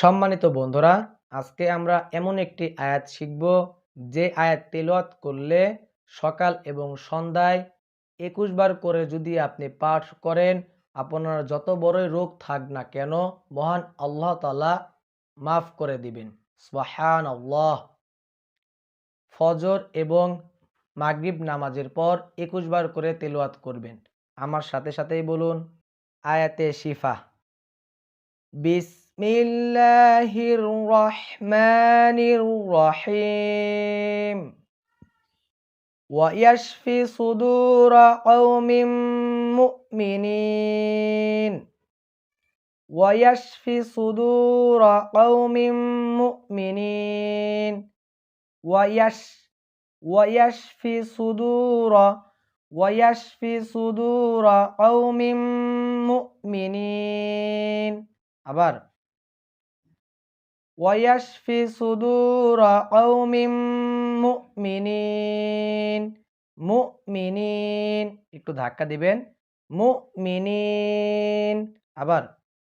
সম্মানিত বন্ধুরা, আজকে আমরা এমন একটি আয়াত শিখব যে আয়াত তেলাওয়াত করলে সকাল এবং সন্ধ্যায় একুশ বার করে যদি আপনি পাঠ করেন, আপনার যত বড়ই রোগ থাক না কেন, মহান আল্লাহ তালা মাফ করে দিবেন। সুবহান আল্লাহ ফজর এবং মাগরিব নামাজের পর একুশ বার করে তেলাওয়াত করবেন। আমার সাথে সাথেই বলুন, আয়াতে শিফা। بسم الله الرحمن الرحيم ويشفي صدور قوم مؤمنين ويشفي صدور قوم مؤمنين ويش ويشفي صدور ويشفي صدور قوم مؤمنين. أبار. ওয়াশফি সুদুর কওমিম মুমিনিন মুমিনিন একটু ধাক্কা দিবেন। মুমিনিন আবার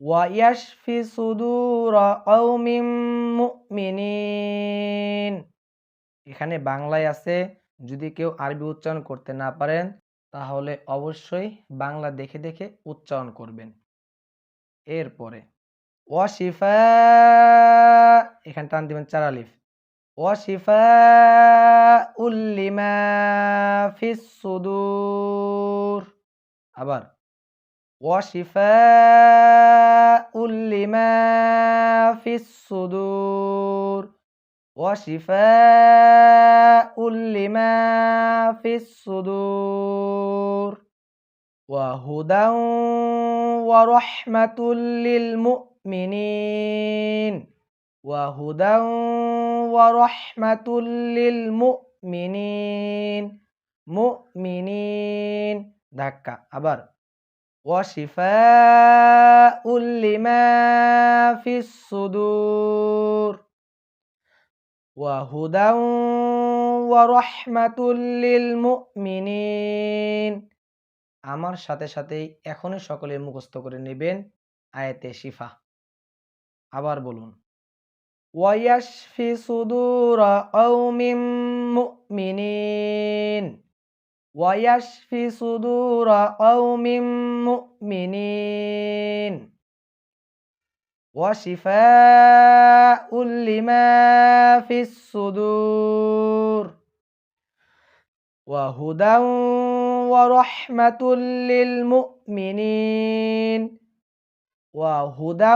ওয়াশফি সুদুর কওমিম মুমিনিন এখানে বাংলায় আছে। যদি কেউ আরবি উচ্চারণ করতে না পারেন, তাহলে অবশ্যই বাংলা দেখে দেখে উচ্চারণ করবেন। এরপরে ওয়াশিফা এখানে টান দিবেন চার আলিফ ওয়াশিফা উল্লিমা ফিস সুদূর আবার ওয়াশিফা উল্লিমা ফিস সুদূর وشفاء لما في الصدور وهدى ورحمة للمؤمنين وهدى ورحمة للمؤمنين মুমিনিন ধাক্কা আবার ওয়াশিফা উল্লিমা ফিস সুদূর وهدى ورحمة للمؤمنين আমার সাথে সাথেই এখনই সকলে মুখস্থ করে নেবেন আয়াতে শিফা আবার বলুন ওয়াশফি সুদুর কওমিম মুমিনিন ওয়াশফি সুদুর কওমিম মুমিনিন وشفاء لما في الصدور وهدى ورحمة للمؤمنين وهدى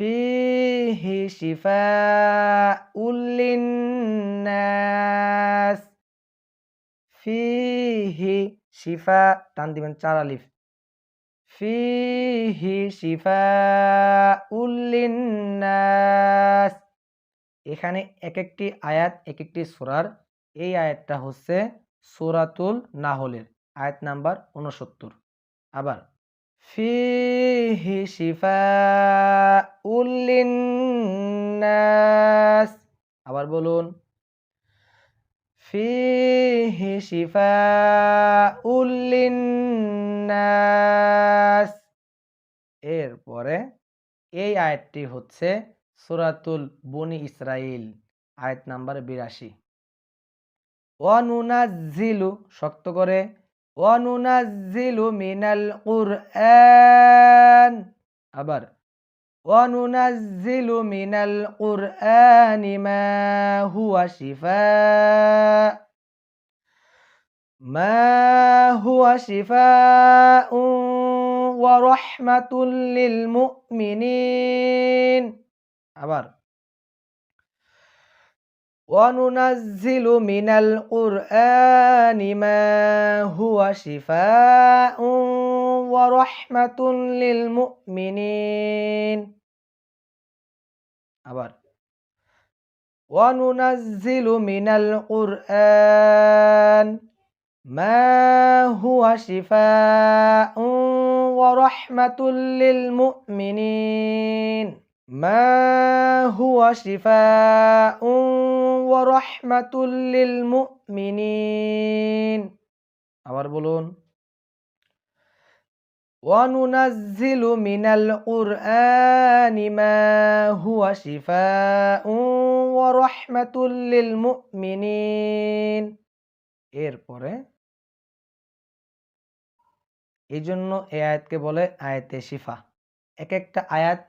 ফিহি শিফাউল লিন্নাস ফিহি শিফা টান দিবেন চার আলিফ। ফিহি শিফাউল লিন্নাস এখানে এক একটি আয়াত এক একটি সূরার। এই আয়াতটা হচ্ছে সূরাতুল নাহলের, আয়াত নাম্বার উনসত্তর আবার ফিহি শিফাউল লিন্নাস আবার বলুন। ফিহি শিফাউল লিন্নাস এরপরে এই আয়াতটি হচ্ছে সূরাতুল বনি ইসরাইল আয়াত নাম্বার বিরাশি। ওয়ানুনাজ্জিলু শক্ত করে ওয়ানুনাজ্জিলু মিনাল কুরআন আবার ওয়ানুনাজ্জিলু মিনাল কুরআনি মা হুয়া শিফা মা হুয়া শিফাউ ওয়া রাহমাতুল লিল মুমিনিন আবার وننزل من القرآن ما هو شفاء ورحمة للمؤمنين আবার وننزل من القرآن ما هو شفاء ورحمة للمؤمنين ما هو شفاء ورحمة للمؤمنين আবার বলুন وننزل من القرآن ما هو شفاء ورحمة للمؤمنين এরপরে এই জন্য এই আয়াতকে বলে আয়াতে শিফা এক একটা আয়াত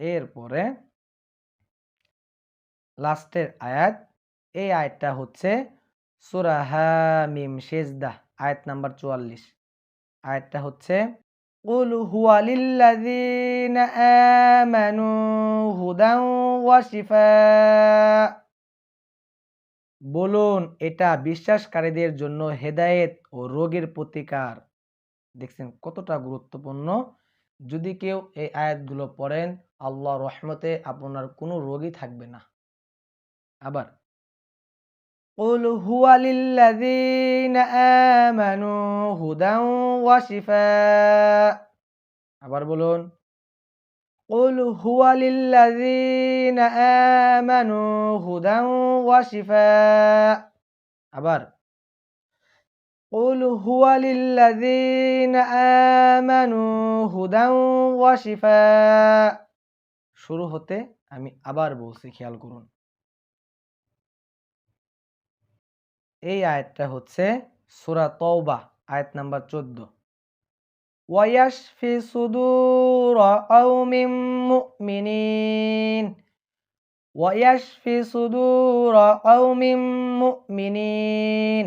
এরপরে লাস্টের আয়াত এই আয়াতটা হচ্ছে সুরা হামিম সেজদা আয়াত নাম্বার চুয়াল্লিশ আয়াতটা হচ্ছে قل هو للذين آمنوا هدى وشفاء বলুন এটা বিশ্বাসকারীদের জন্য হেদায়েত ও রোগের প্রতিকার দেখছেন কতটা গুরুত্বপূর্ণ যদি কেউ এই আয়াতগুলো পড়েন আল্লাহ রহমতে আপনার কোনো রোগই থাকবে না আবার قل هو للذين آمنوا هدى وشفاء আবার বলুন قل هو للذين آمنوا هدى وشفاء আবার قل هو للذين آمنوا هدى وشفاء শুরু হতে আমি আবার বলছি খেয়াল করুন এই আয়াতটা হচ্ছে সুরা তওবা আয়াত নাম্বার চোদ্দ ওয়াশফি সুদূর কওমিন মুমিনিন ওয়াশফি সুদূর কওমিন মুমিনিন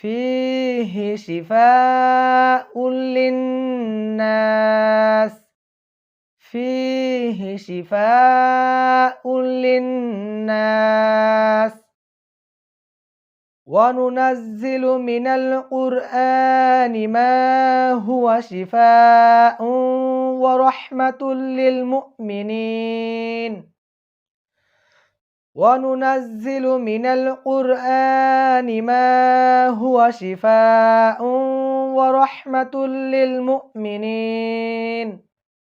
فيه شفاء للناس. فيه شفاء للناس. وننزل من القرآن ما هو شفاء ورحمة للمؤمنين. وننزل من القرآن ما هو شفاء ورحمة للمؤمنين.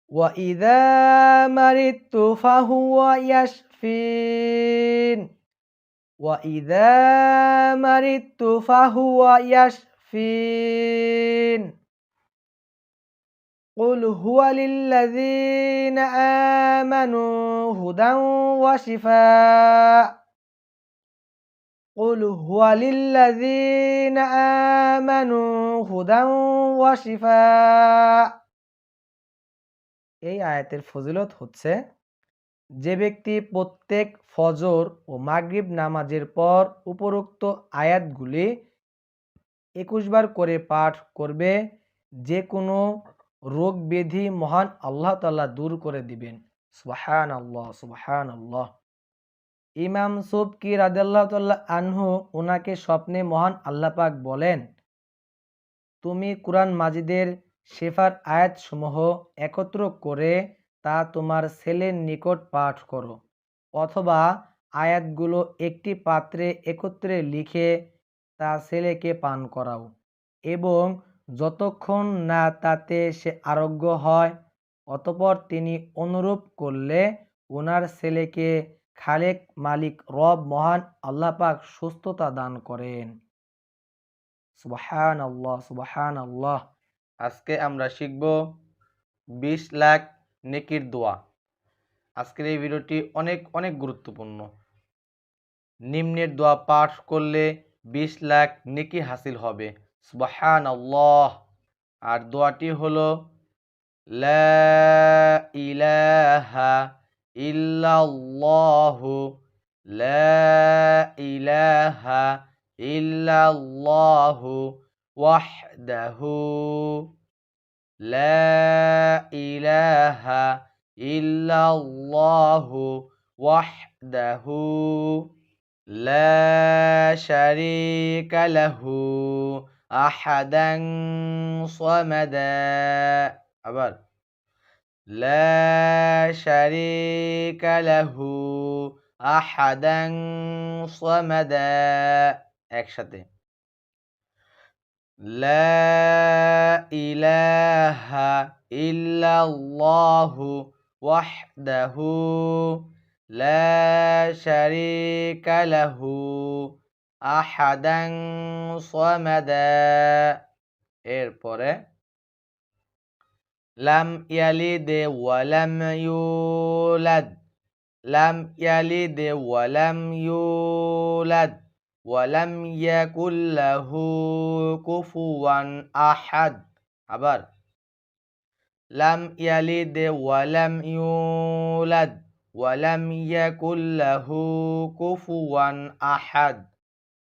وإذا مرضت فهو يشفين. وإذا مرضت فهو يشفين. قل هو للذين آمنوا هدى وشفاء قل هو للذين آمنوا هدى وشفاء এই আয়াতের ফজিলত হচ্ছে যে ব্যক্তি প্রত্যেক ফজর ও মাগরিব নামাজের পর উপরোক্ত আয়াতগুলি একুশ বার করে পাঠ করবে যে কোনো রোগ ব্যাধি মহান আল্লাহ তাল্লাহ দূর করে দিবেন। সুবাহান আল্লাহ সুবাহান আল্লাহ ইমাম সুবকি রাদাল্লাহ তাল্লাহ আনহু ওনাকে স্বপ্নে মহান আল্লাহ পাক বলেন, তুমি কুরআন মাজিদের শেফার আয়াতসমূহ একত্র করে তা তোমার ছেলের নিকট পাঠ করো, অথবা আয়াতগুলো একটি পাত্রে একত্রে লিখে তা ছেলেকে পান করাও এবং যতক্ষণ না তাতে সে আরোগ্য হয়, অতঃপর তিনি অনুরূপ করলে ওনার ছেলেকে খালেক মালিক রব মহান আল্লাহ পাক সুস্থতা দান করেন। সুবাহান আল্লাহ সুবাহান আল্লাহ আজকে আমরা শিখব বিশ লাখ নেকির দোয়া। আজকের এই ভিডিওটি অনেক অনেক গুরুত্বপূর্ণ। নিম্নের দোয়া পাঠ করলে বিশ লাখ নেকি হাসিল হবে। সুবাহান আল্লাহ আর দোয়াটি হলো ইলাহা ইল্লাল্লাহু, লা ইলাহা ইল্লাল্লাহু ওয়াহদাহু, লা ইলাহা ইল্লাল্লাহু ওয়াহদাহু, লা শারীকা লাহু أحدا صمدا. আবার لا شريك له. أحدا صمدا. একসাথে. لا إله إلا الله وحده. لا شريك له. আহাদাং সমাদা এরপরে লাম ইয়ালিদ ওয়ালাম ইউলাদ লাম ইয়ালিদ ওয়ালাম ইউলাদ ওয়ালাম ইয়াকুল লাহু কুফুয়ান আহাদ আবার লাম ইয়ালিদ ওয়ালাম ইউলাদ ওয়ালাম ইয়াকুল লাহু কুফুয়ান আহাদ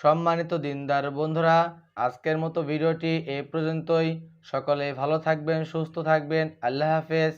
সম্মানিত দিনদার বন্ধুরা, আজকের মতো ভিডিওটি এ পর্যন্তই। সকলে ভালো থাকবেন, সুস্থ থাকবেন। আল্লাহ হাফেজ।